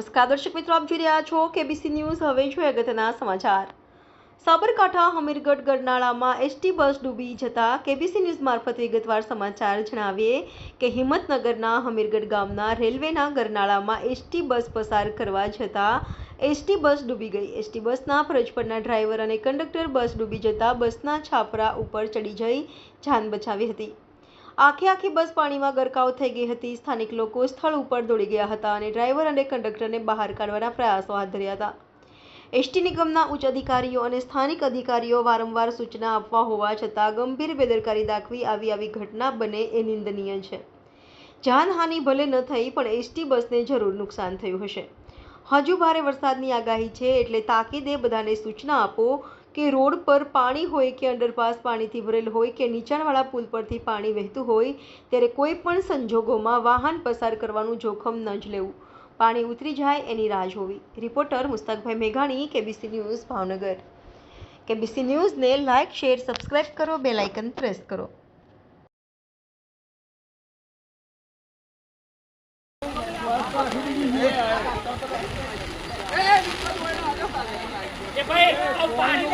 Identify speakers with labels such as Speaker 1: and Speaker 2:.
Speaker 1: નમસ્કાર, દર્શક મિત્રો, આપ જોઈ રહ્યા છો કેબીસી ન્યૂઝ હવે જોઈએ અગત્યના સમાચાર. સાબરકાંઠા, હમીરગઢ, ગરનાળામાં એસટી બસ ડૂબી જતા કેબીસી ન્યૂઝ મારફત વિગતવાર સમાચાર જણાવીએ કે હિંમતનગરના હમીરગઢ ગામના રેલવેના ગરનાળામાં એસટી બસ પસાર કરવા જતા એસટી બસ ડૂબી ગઈ. એસટી બસના ફરજ પરના ડ્રાઈવર અને કંડક્ટર બસ ડૂબી જતા બસના છાપરા ઉપર ચડી જઈ જાન બચાવી હતી. આખી આખી બસ પાણીમાં ગરકાવ થઈ ગઈ હતી. સ્થાનિક લોકો સ્થળ ઉપર દોડી ગયા હતા અને ડ્રાઈવર અને કંડક્ટરને બહાર કાઢવાના પ્રયાસો હાથ ધર્યા હતા. એસટી નિગમના ઉચ્ચ અધિકારીઓ અને સ્થાનિક અધિકારીઓ વારંવાર સૂચના આપવા હોવા છતાં ગંભીર બેદરકારી દાખવી આવી આવી ઘટના બને એ નિંદનીય છે. જાનહાનિ ભલે ન થઈ, પણ એસટી બસને જરૂર નુકસાન થયું હશે. હજુ ભારે વરસાદની આગાહી છે એટલે તાકીદે બધાને સૂચના આપો કે રોડ પર પાણી હોય કે અંડરપાસ પાણીથી ભરેલ હોય કે નીચાણવાળા પુલ પરથી પાણી વહેતું હોય, ત્યારે કોઈ પણ સંજોગોમાં વાહન પસાર કરવાનું જોખમ ન જ લેવું. પાણી ઉતરી જાય એની રાહ જોવી. રિપોર્ટર મુસ્તકભાઈ મેઘાણી, કેબીસી ન્યૂઝ, ભાવનગર. કેબીસી ન્યૂઝને લાઇક, શેર, સબસ્ક્રાઇબ કરો, બેલ આઇકન પ્રેસ કરો. એ ભાઈ પાણી.